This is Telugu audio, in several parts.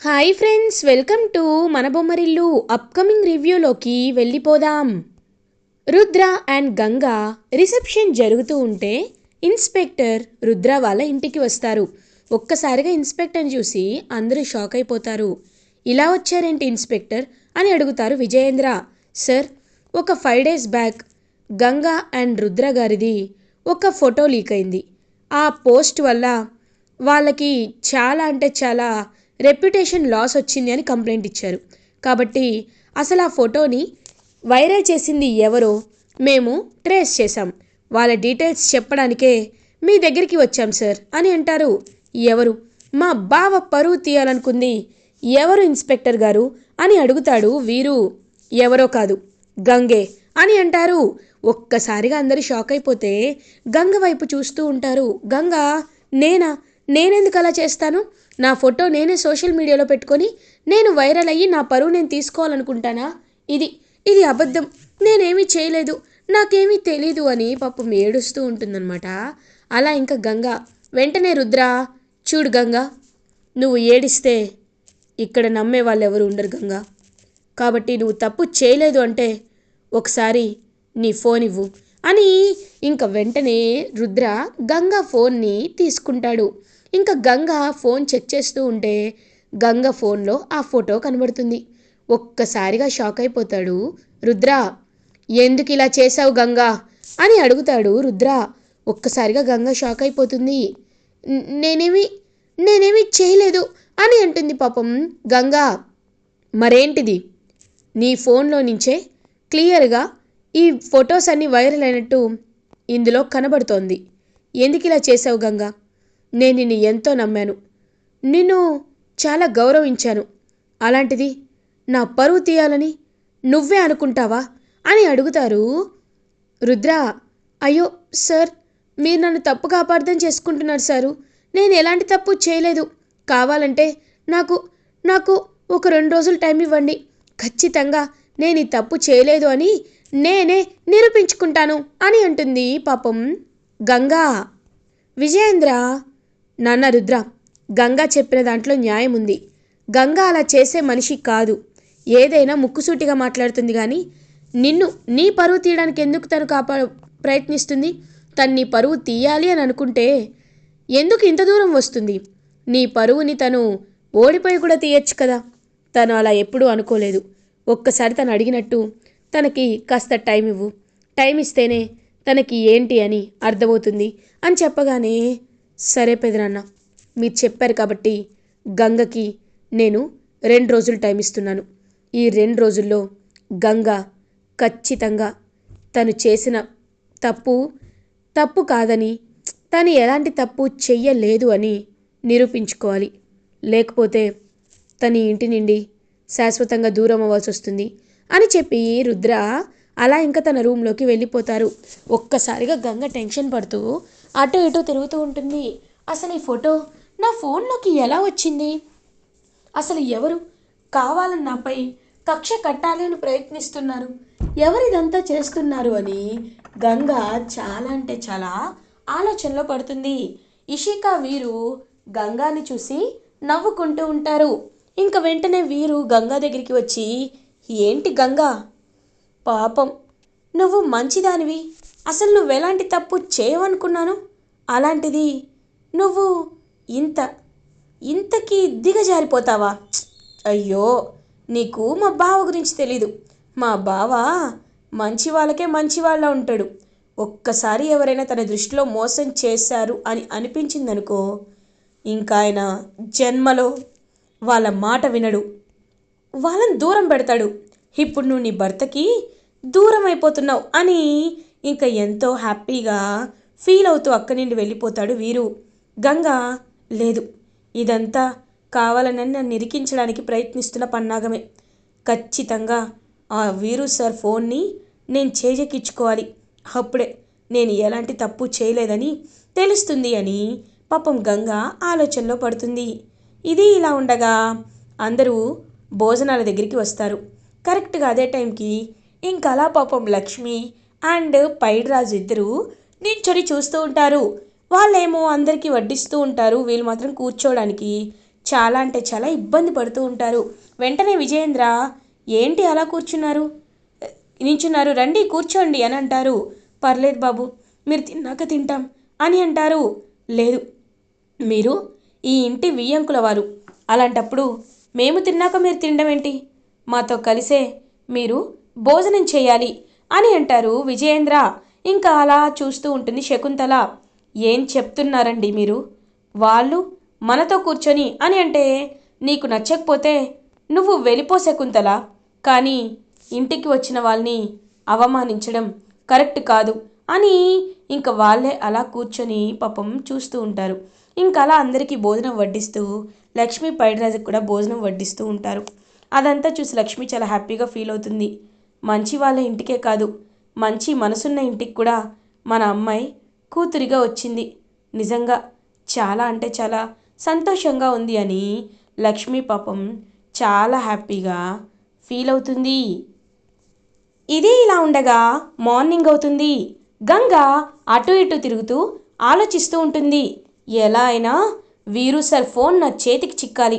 హాయ్ ఫ్రెండ్స్ వెల్కమ్ టు మన బొమ్మరిల్లు అప్కమింగ్ రివ్యూలోకి వెళ్ళిపోదాం. రుద్ర అండ్ గంగా రిసెప్షన్ జరుగుతూ ఉంటే ఇన్స్పెక్టర్ రుద్ర వాళ్ళ ఇంటికి వస్తారు. ఒక్కసారిగా ఇన్స్పెక్టర్ని చూసి అందరూ షాక్ అయిపోతారు. ఇలా వచ్చారేంటి ఇన్స్పెక్టర్ అని అడుగుతారు విజయేంద్ర. సార్ ఒక five days back Ganga and Rudra గారిది ఒక ఫోటో లీక్ అయింది. ఆ పోస్ట్ వల్ల వాళ్ళకి చాలా అంటే చాలా రెప్యుటేషన్ లాస్ వచ్చింది అని కంప్లైంట్ ఇచ్చారు. కాబట్టి అసలు ఆ ఫోటోని వైరల్ చేసింది ఎవరో మేము ట్రేస్ చేశాం. వాళ్ళ డీటెయిల్స్ చెప్పడానికే మీ దగ్గరికి వచ్చాం సార్ అని అంటారు. ఎవరు? మా బావ పరువు తీయాలనుకుంది ఎవరు ఇన్స్పెక్టర్ గారు అని అడుగుతాడు వీరు. ఎవరో కాదు గంగే అని అంటారు. ఒక్కసారిగా అందరూ షాక్ అయిపోతే గంగ వైపు చూస్తూ ఉంటారు. గంగ నేనా? నేనెందుకు అలా చేస్తాను? నా ఫోటో నేనే సోషల్ మీడియాలో పెట్టుకొని నేను వైరల్ అయ్యి నా పరువు నేను తీసుకోవాలనుకుంటానా? ఇది ఇది అబద్ధం. నేనేమీ చేయలేదు. నాకేమీ తెలీదు అని పాపం ఏడుస్తూ ఉంటుందన్నమాట. అలా ఇంకా గంగ వెంటనే రుద్ర చూడు గంగ నువ్వు ఏడిస్తే ఇక్కడ నమ్మే వాళ్ళు ఎవరు ఉండరు గంగా. కాబట్టి నువ్వు తప్పు చేయలేదు అంటే ఒకసారి నీ ఫోన్ ఇవ్వు అని ఇంక వెంటనే రుద్ర గంగా ఫోన్ని తీసుకుంటాడు. ఇంకా గంగ ఫోన్ చెక్ చేస్తూ ఉంటే గంగ ఫోన్లో ఆ ఫోటో కనబడుతుంది. ఒక్కసారిగా షాక్ అయిపోతాడు రుద్ర. ఎందుకు ఇలా చేశావు గంగా? అని అడుగుతాడు రుద్ర. ఒక్కసారిగా గంగ షాక్ అయిపోతుంది. నేనేమి నేనేమి చేయలేదు అని అంటుంది పాపం గంగా. మరేంటిది? నీ ఫోన్లో నుంచే క్లియర్గా ఈ ఫొటోస్ అన్నీ వైరల్ అయినట్టు ఇందులో కనబడుతోంది. ఎందుకు ఇలా చేసావు గంగా? నేను నిన్ను ఎంతో నమ్మాను. నిన్ను చాలా గౌరవించాను. అలాంటిది నా పరువు తీయాలని నువ్వే అనుకుంటావా? అని అడుగుతారు రుద్ర. అయ్యో సార్ మీరు నన్ను తప్పుగా అపార్థం చేసుకుంటున్నారు సారు. నేను ఎలాంటి తప్పు చేయలేదు. కావాలంటే నాకు నాకు ఒక రెండు రోజులు టైం ఇవ్వండి. ఖచ్చితంగా నేను ఈ తప్పు చేయలేదు అని నేనే నిరూపించుకుంటాను అని అంటుంది పాపం గంగా. విజయేంద్ర నాన్న రుద్ర గంగా చెప్పిన దాంట్లో న్యాయం ఉంది. గంగా అలా చేసే మనిషి కాదు. ఏదైనా ముక్కుసూటిగా మాట్లాడుతుంది కానీ నిన్ను నీ పరువు తీయడానికి ఎందుకు తను కాపా ప్రయత్నిస్తుంది? తను నీ పరువు తీయాలి అని అనుకుంటే ఎందుకు ఇంత దూరం వస్తుంది? నీ పరువుని తను ఓడిపోయి కూడా తీయచ్చు కదా. తను అలా ఎప్పుడూ అనుకోలేదు. ఒక్కసారి తను అడిగినట్టు తనకి కాస్త టైం ఇవ్వు. టైం ఇస్తేనే తనకి ఏంటి అని అర్థమవుతుంది అని చెప్పగానే సరే పెదనాన్న మీరు చెప్పారు కాబట్టి గంగకి నేను రెండు రోజులు టైం ఇస్తున్నాను. ఈ రెండు రోజుల్లో గంగ ఖచ్చితంగా తను చేసిన తప్పు తప్పు కాదని తను ఎలాంటి తప్పు చెయ్యలేదు అని నిరూపించుకోవాలి. లేకపోతే తన ఇంటి నుండి శాశ్వతంగా దూరం అవ్వాల్సి వస్తుంది అని చెప్పి రుద్ర అలా ఇంకా తన రూమ్లోకి వెళ్ళిపోతారు. ఒక్కసారిగా గంగ టెన్షన్ పడుతూ అటు ఇటు తిరుగుతూ ఉంటుంది. అసలు ఈ ఫోటో నా ఫోన్లోకి ఎలా వచ్చింది? అసలు ఎవరు? కావాలని నాపై కక్ష కట్టాలి అని ప్రయత్నిస్తున్నారు. ఎవరిదంతా చేస్తున్నారు అని గంగ చాలా అంటే చాలా ఆలోచనలో పడుతుంది. ఇషికా వీరు గంగాని చూసి నవ్వుకుంటూ ఉంటారు. ఇంక వెంటనే వీరు గంగా దగ్గరికి వచ్చి ఏంటి గంగా? పాపం. నువ్వు మంచిదానివి. అసలు నువ్వు ఎలాంటి తప్పు చేయవనుకున్నాను? అలాంటిది నువ్వు ఇంత ఇంతకీ దిగజారిపోతావా? అయ్యో నీకు మా బావ గురించి తెలీదు. మా బావ మంచి వాళ్ళకే మంచి వాళ్ళ ఉంటాడు. ఒక్కసారి ఎవరైనా తన దృష్టిలో మోసం చేశారు అని అనిపించిందనుకో ఇంకా ఆయన జన్మలో వాళ్ళ మాట వినడు. వాళ్ళని దూరం పెడతాడు. ఇప్పుడు నువ్వు నీ భర్తకి దూరం అయిపోతున్నావు అని ఇంకా ఎంతో హ్యాపీగా ఫీల్ అవుతూ అక్కడి నుండి వెళ్ళిపోతాడు వీరు. గంగ లేదు ఇదంతా కావాలని నన్ను నిరికించడానికి ప్రయత్నిస్తున్న పన్నాగమే. ఖచ్చితంగా ఆ వీరు సార్ ఫోన్ని నేను చేజెక్కించుకోవాలి. అప్పుడే నేను ఎలాంటి తప్పు చేయలేదని తెలుస్తుంది అని పాపం గంగ ఆలోచనలో పడుతుంది. ఇది ఇలా ఉండగా అందరూ భోజనాల దగ్గరికి వస్తారు. కరెక్ట్గా అదే టైంకి అలా పాపం లక్ష్మి అండ్ పైడ్రాజు ఇద్దరు నించొని చూస్తూ ఉంటారు. వాళ్ళేమో అందరికీ వడ్డిస్తూ ఉంటారు. వీళ్ళు మాత్రం కూర్చోవడానికి చాలా అంటే చాలా ఇబ్బంది పడుతూ ఉంటారు. వెంటనే విజయేంద్ర ఏంటి అలా కూర్చున్నారు? నించున్నారు. రండి కూర్చోండి అని అంటారు. పర్లేదు బాబు మీరు తిన్నాక తింటాం అని అంటారు. లేదు మీరు ఈ ఇంటి వియ్యంకుల వారు. అలాంటప్పుడు మేము తిన్నాక మీరు తినడం ఏంటి మాతో కలిసే మీరు భోజనం చేయాలి అని అంటారు విజయేంద్ర. ఇంకా అలా చూస్తూ ఉంటుంది శకుంతల. ఏం చెప్తున్నారండి మీరు? వాళ్ళు మనతో కూర్చొని అని అంటే నీకు నచ్చకపోతే నువ్వు వెళ్ళిపో శకుంతల. కానీ ఇంటికి వచ్చిన వాళ్ళని అవమానించడం కరెక్ట్ కాదు అని ఇంకా వాళ్ళే అలా కూర్చొని పాపం చూస్తూ ఉంటారు. ఇంకా అలా అందరికీ భోజనం వడ్డిస్తూ లక్ష్మి పైడిరాజుకి కూడా భోజనం వడ్డిస్తూ ఉంటారు. అదంతా చూసి లక్ష్మి చాలా హ్యాపీగా ఫీల్ అవుతుంది. మంచి వాళ్ళ ఇంటికే కాదు మంచి మనసున్న ఇంటికి కూడా మన అమ్మాయి కూతురిగా వచ్చింది. నిజంగా చాలా అంటే చాలా సంతోషంగా ఉంది అని లక్ష్మీ పాపం చాలా హ్యాపీగా ఫీల్ అవుతుంది. ఇదే ఇలా ఉండగా మార్నింగ్ అవుతుంది. గంగ అటు ఇటు తిరుగుతూ ఆలోచిస్తూ ఉంటుంది. ఎలా అయినా వీరు సార్ ఫోన్ నా చేతికి చిక్కాలి.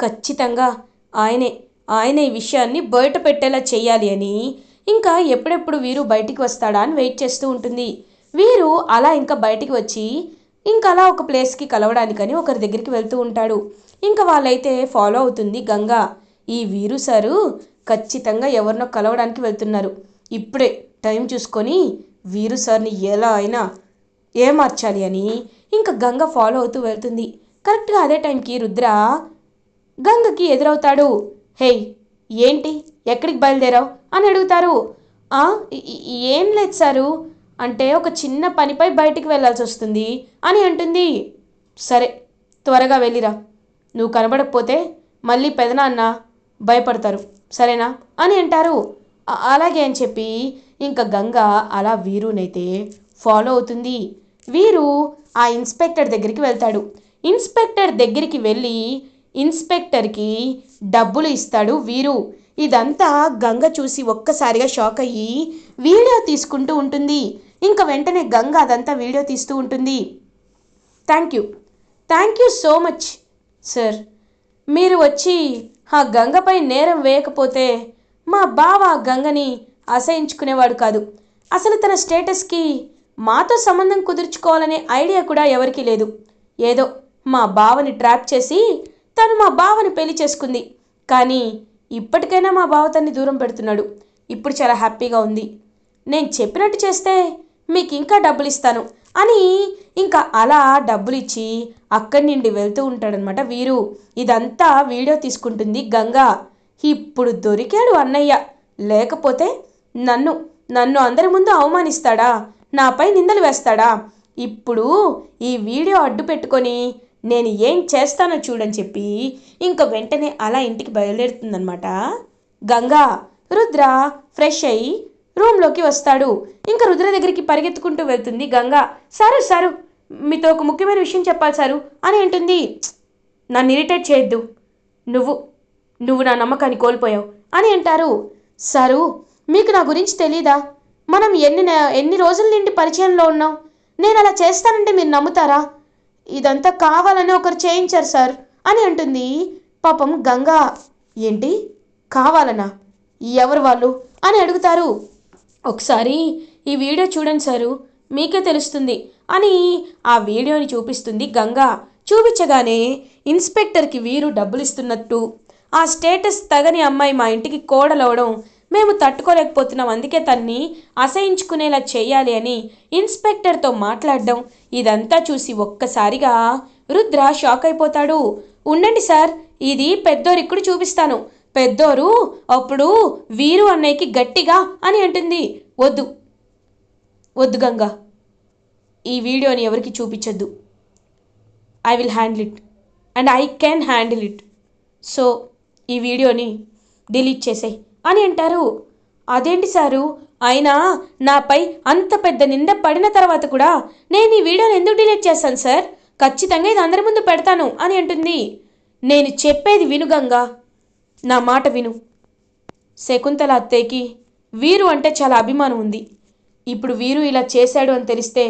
ఖచ్చితంగా ఆయనే ఆయన ఈ విషయాన్ని బయట పెట్టేలా చేయాలి అని. ఇంకా ఎప్పుడెప్పుడు వీరు బయటికి వస్తాడా అని వెయిట్ చేస్తూ ఉంటుంది. వీరు అలా ఇంకా బయటికి వచ్చి ఇంకా అలా ఒక ప్లేస్కి కలవడానికని ఒకరి దగ్గరికి వెళ్తూ ఉంటాడు. ఇంకా వాళ్ళైతే ఫాలో అవుతుంది గంగా. ఈ వీరు సారు ఖచ్చితంగా ఎవరినో కలవడానికి వెళ్తున్నారు. ఇప్పుడే టైం చూసుకొని వీరు సార్ని ఎలా అయినా ఏమార్చాలి అని ఇంకా గంగ ఫాలో అవుతూ వెళ్తుంది. కరెక్ట్గా అదే టైంకి రుద్ర గంగకి ఎదురవుతాడు. హేయ్ ఏంటి? ఎక్కడికి బయలుదేరావు? అని అడుగుతారు. ఏం లేదు సారు. అంటే ఒక చిన్న పనిపై బయటికి వెళ్ళాల్సి వస్తుంది అని అంటుంది. సరే త్వరగా వెళ్ళిరా. నువ్వు కనబడకపోతే మళ్ళీ పెదనాన్న భయపడతారు. సరేనా? అని అంటారు. అలాగే అని చెప్పి ఇంకా గంగ అలా వీరునైతే ఫాలో అవుతుంది. వీరు ఆ ఇన్స్పెక్టర్ దగ్గరికి వెళ్తాడు. ఇన్స్పెక్టర్ దగ్గరికి వెళ్ళి ఇన్స్పెక్టర్కి డబ్బులు ఇస్తాడు వీరు. ఇదంతా గంగ చూసి ఒక్కసారిగా షాక్ అయ్యి వీడియో తీసుకుంటూ ఉంటుంది. ఇంకా వెంటనే గంగ అదంతా వీడియో తీస్తూ ఉంటుంది. Thank you. Thank you so much sir. మీరు వచ్చి ఆ గంగపై నేరం వేయకపోతే మా బావ ఆ గంగని అసహించుకునేవాడు కాదు. అసలు తన స్టేటస్కి మాతో సంబంధం కుదుర్చుకోవాలనే ఐడియా కూడా ఎవరికీ లేదు. ఏదో మా బావని ట్రాప్ చేసి తను మా బావని పెళ్ళి చేసుకుంది. కానీ ఇప్పటికైనా మా బావ తన్ని దూరం పెడుతున్నాడు. ఇప్పుడు చాలా హ్యాపీగా ఉంది. నేను చెప్పినట్టు చేస్తే మీకు ఇంకా డబ్బులు ఇస్తాను అని ఇంకా అలా డబ్బులు ఇచ్చి అక్కడి నుండి వెళ్తూ ఉంటాడనమాట వీరు. ఇదంతా వీడియో తీసుకుంటుంది గంగా. ఇప్పుడు దొరికాడు అన్నయ్య. లేకపోతే నన్ను నన్ను అందరి ముందు అవమానిస్తాడా? నాపై నిందలు వేస్తాడా? ఇప్పుడు ఈ వీడియో అడ్డు పెట్టుకొని నేను ఏం చేస్తానో చూడని చెప్పి ఇంకా వెంటనే అలా ఇంటికి బయలుదేరుతుందనమాట గంగా రుద్ర ఫ్రెష్ అయ్యి రూమ్లోకి వస్తాడు. ఇంకా రుద్ర దగ్గరికి పరిగెత్తుకుంటూ వెళ్తుంది. గంగా సారు సారు మీతో ఒక ముఖ్యమైన విషయం చెప్పాలి సారు. అని అంటుంది. నన్ను ఇరిటేట్ చేయొద్దు. నువ్వు నువ్వు నా నమ్మకాన్ని కోల్పోయావు అని అంటారు. సారు మీకు నా గురించి తెలీదా? మనం ఎన్ని ఎన్ని రోజుల నుండి పరిచయంలో ఉన్నాం? నేను అలా చేస్తానంటే మీరు నమ్ముతారా? ఇదంతా కావాలని ఒకరు చేయించారు సార్ అని అంటుంది. పాపం గంగా ఏంటి? కావాలనా? ఎవరు వాళ్ళు? అని అడుగుతారు. ఒకసారి ఈ వీడియో చూడండి సారు మీకే తెలుస్తుంది అని ఆ వీడియోని చూపిస్తుంది గంగా. చూపించగానే ఇన్స్పెక్టర్కి వీరు డబ్బులు ఇస్తున్నట్టు ఆ స్టేటస్ తగని అమ్మాయి మా ఇంటికి కోడలవడం మేము తట్టుకోలేకపోతున్నాం. అందుకే తన్ని అసహించుకునేలా చేయాలి అని ఇన్స్పెక్టర్తో మాట్లాడడం ఇదంతా చూసి ఒక్కసారిగా రుద్ర షాక్ అయిపోతాడు. ఉండండి సార్ ఇది పెద్దోరిక్కుడు చూపిస్తాను. పెద్దోరు అప్పుడు వీరు అన్నయ్యకి గట్టిగా అని అంటుంది. వద్దు వద్దు గంగా. ఈ వీడియోని ఎవరికి చూపించొద్దు. I will handle it and I can handle it. So ఈ వీడియోని డిలీట్ చేసేయ్. అని అంటారు. అదేంటి సారు? అయినా నాపై అంత పెద్ద నింద పడిన తర్వాత కూడా నేను ఈ వీడియోని ఎందుకు డిలీట్ చేస్తాను సార్? ఖచ్చితంగా ఇది అందరి ముందు పెడతాను అని అంటుంది. నేను చెప్పేది విను గంగా. నా మాట విను. శకుంతల అత్తయ్యకి వీరు అంటే చాలా అభిమానం ఉంది. ఇప్పుడు వీరు ఇలా చేశాడు అని తెలిస్తే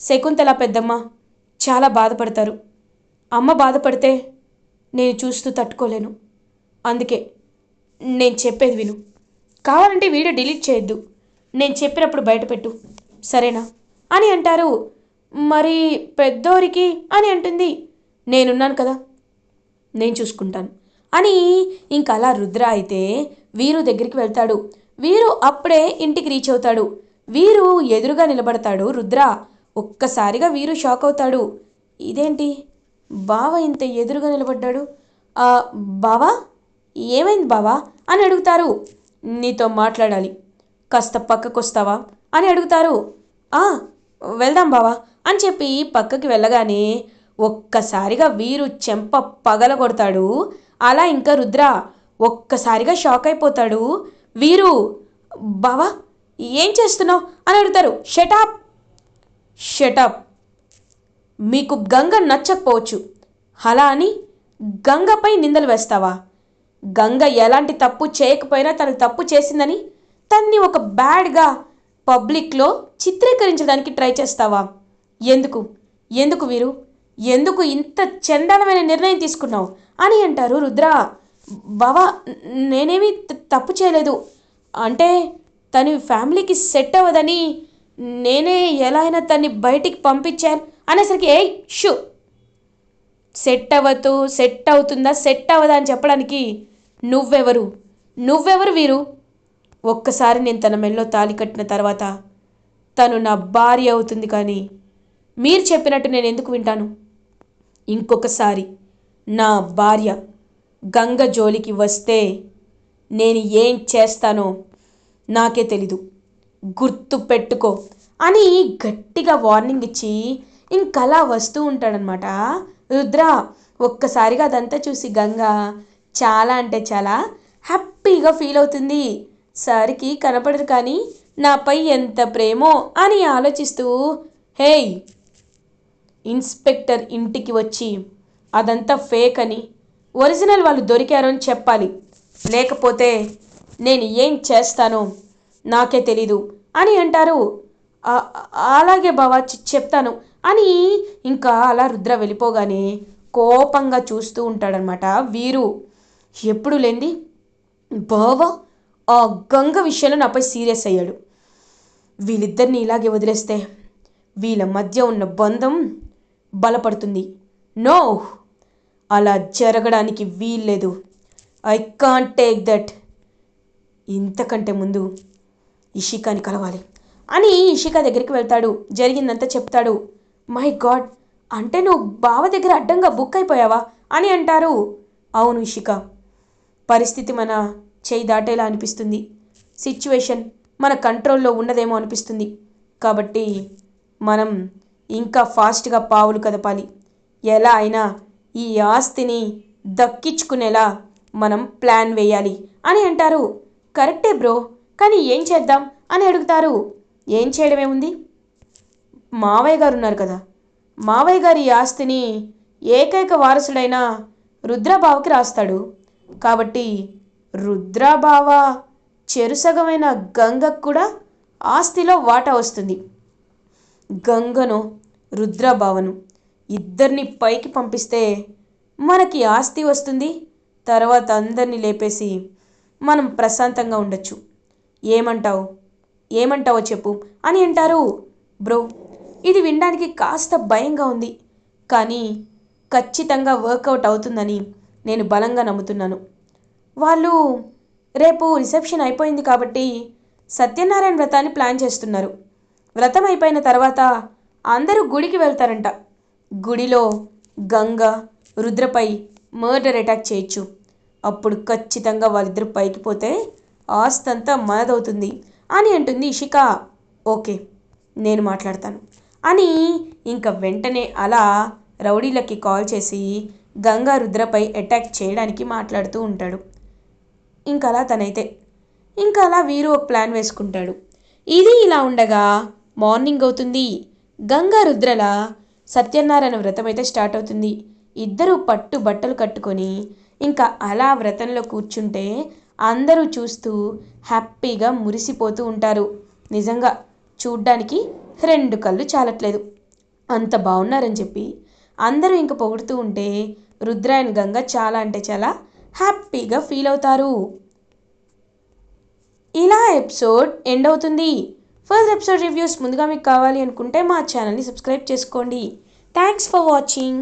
శకుంతల పెద్దమ్మ చాలా బాధపడతారు. అమ్మ బాధపడితే నేను చూస్తూ తట్టుకోలేను. అందుకే నేను చెప్పేది విను. కావాలంటే వీడియో డిలీట్ చేయొద్దు. నేను చెప్పినప్పుడు బయటపెట్టు. సరేనా? అని అంటారు. మరి పెద్దోరికి అని అంటుంది. నేనున్నాను కదా. నేను చూసుకుంటాను. అని ఇంకా అలా రుద్ర అయితే వీరు దగ్గరికి వెళ్తాడు. వీరు అప్పుడే ఇంటికి రీచ్ అవుతాడు. వీరు ఎదురుగా నిలబడతాడు రుద్ర. ఒక్కసారిగా వీరు షాక్ అవుతాడు. ఇదేంటి? బావ ఇంత ఎదురుగా నిలబడ్డాడు. బావా? ఏమైంది బావా అని అడుగుతారు. నీతో మాట్లాడాలి. కాస్త పక్కకొస్తావా అని అడుగుతారు. "ఆ, వెళ్దాం బావా అని చెప్పి పక్కకి వెళ్ళగానే ఒక్కసారిగా వీరు చెంప పగల కొడతాడు. అలా ఇంకా రుద్ర ఒక్కసారిగా షాక్ అయిపోతాడు. వీరు బావా ఏం చేస్తున్నావు? అని అడుగుతారు. షటాప్ షటప్ మీకు గంగ నచ్చకపోవచ్చు. అలా అని గంగపై నిందలు వేస్తావా? గంగ ఎలాంటి తప్పు చేయకపోయినా తను తప్పు చేసిందని తన్ని ఒక బ్యాడ్గా పబ్లిక్లో చిత్రీకరించడానికి ట్రై చేస్తావా? ఎందుకు? ఎందుకు వీరు? ఎందుకు ఇంత చండాలమైన నిర్ణయం తీసుకున్నావు? అని అంటారు రుద్ర. బావా నేనేమి తప్పు చేయలేదు. అంటే తను ఫ్యామిలీకి సెట్ అవ్వదని నేనే ఎలా అయినా తన్ని బయటికి పంపించాను అనేసరికి ఏ షూ! సెట్ అవ్వదు సెట్ అవుతుందా సెట్ అవ్వదా అని చెప్పడానికి నువ్వెవరు? నువ్వెవరు వీరు? ఒక్కసారి నేను తన మెల్లో తాలి కట్టిన తర్వాత తను నా భార్య అవుతుంది కానీ మీరు చెప్పినట్టు నేను ఎందుకు వింటాను? ఇంకొకసారి నా భార్య గంగ జోలికి వస్తే నేను ఏం చేస్తానో నాకే తెలీదు. గుర్తు పెట్టుకో అని గట్టిగా వార్నింగ్ ఇచ్చి ఇంకలా వస్తూ ఉంటాడనమాట రుద్ర. ఒక్కసారిగా అదంతా చూసి గంగ చాలా అంటే చాలా హ్యాపీగా ఫీల్ అవుతుంది. సార్కి కనపడదు కానీ నాపై ఎంత ప్రేమో అని ఆలోచిస్తూ హేయ్ ఇన్స్పెక్టర్ ఇంటికి వచ్చి అదంతా ఫేక్ అని ఒరిజినల్ వాళ్ళు దొరికారని చెప్పాలి. లేకపోతే నేను ఏం చేస్తానో నాకే తెలీదు అని అంటారు. అలాగే బావా చెప్తాను అని ఇంకా అలా రుద్ర వెళ్ళిపోగానే కోపంగా చూస్తూ ఉంటాడనమాట వీరు. ఎప్పుడు లేంది? బావా ఆ గంగ విషయంలో నాపై సీరియస్ అయ్యాడు. వీళ్ళిద్దరిని ఇలాగే వదిలేస్తే వీళ్ళ మధ్య ఉన్న బంధం బలపడుతుంది. నో! అలా జరగడానికి వీల్లేదు. I can't take that. ఇంతకంటే ముందు ఇషికాని కలవాలి. అని ఇషిక దగ్గరికి వెళ్తాడు. జరిగిందంతా చెప్తాడు. మై గాడ్ అంటే నువ్వు బావ దగ్గర అడ్డంగా బుక్ అయిపోయావా? అని అంటారు. అవును ఇషిక. పరిస్థితి మన చేయి దాటేలా అనిపిస్తుంది. సిచ్యువేషన్ మన కంట్రోల్లో ఉన్నదేమో అనిపిస్తుంది. కాబట్టి మనం ఇంకా ఫాస్ట్గా పావులు కదపాలి. ఎలా అయినా ఈ ఆస్తిని దక్కించుకునేలా మనం ప్లాన్ వేయాలి అని అంటారు. కరెక్టే బ్రో. కానీ ఏం చేద్దాం అని అడుగుతారు. ఏం చేయడమే ఉంది? మావయ్య గారు ఉన్నారు కదా. మావయ్య గారి ఈ ఆస్తిని ఏకైక వారసుడైన రుద్రబావకి రాస్తాడు. కాబట్టి రుద్రాభావ చెరుసగమైన గంగకు కూడా ఆస్తిలో వాటా వస్తుంది. గంగను రుద్రాభావను ఇద్దరిని పైకి పంపిస్తే మనకి ఆస్తి వస్తుంది. తర్వాత అందరినీ లేపేసి మనం ప్రశాంతంగా ఉండొచ్చు. ఏమంటావు? ఏమంటావో చెప్పు అని అంటారు. బ్రో ఇది వినడానికి కాస్త భయంగా ఉంది. కానీ ఖచ్చితంగా వర్కౌట్ అవుతుందని నేను బలంగా నమ్ముతున్నాను. వాళ్ళు రేపు రిసెప్షన్ అయిపోయింది కాబట్టి సత్యనారాయణ వ్రతాన్ని ప్లాన్ చేస్తున్నారు. వ్రతం అయిపోయిన తర్వాత అందరూ గుడికి వెళ్తారంట. గుడిలో గంగ రుద్రపై మర్డర్ అటాక్ చేయొచ్చు. అప్పుడు ఖచ్చితంగా వాళ్ళిద్దరు పైకి పోతే ఆస్తంతా మనదవుతుంది అని అంటుంది ఇషిక. ఓకే నేను మాట్లాడతాను అని ఇంకా వెంటనే అలా రౌడీలకి కాల్ చేసి గంగా రుద్రపై అటాక్ చేయడానికి మాట్లాడుతూ ఉంటాడు. ఇంకా అలా తనైతే. ఇంకా అలా వీరు ఒక ప్లాన్ వేసుకుంటాడు. ఇది ఇలా ఉండగా మార్నింగ్ అవుతుంది. గంగా రుద్రల సత్యనారాయణ వ్రతం అయితే స్టార్ట్ అవుతుంది. ఇద్దరు పట్టు బట్టలు కట్టుకొని ఇంకా అలా వ్రతంలో కూర్చుంటే అందరూ చూస్తూ హ్యాపీగా మురిసిపోతూ ఉంటారు. నిజంగా చూడ్డానికి రెండు కళ్ళు చాలట్లేదు. అంత బాగున్నారని చెప్పి అందరూ ఇంక పొగుడుతూ ఉంటే రుద్ర అండ్ గంగ చాలా అంటే చాలా హ్యాపీగా ఫీల్ అవుతారు. ఇలా ఎపిసోడ్ ఎండ్ అవుతుంది. ఫస్ట్ ఎపిసోడ్ రివ్యూస్ ముందుగా మీకు కావాలి అనుకుంటే మా ఛానల్ని సబ్స్క్రైబ్ చేసుకోండి. Thanks for watching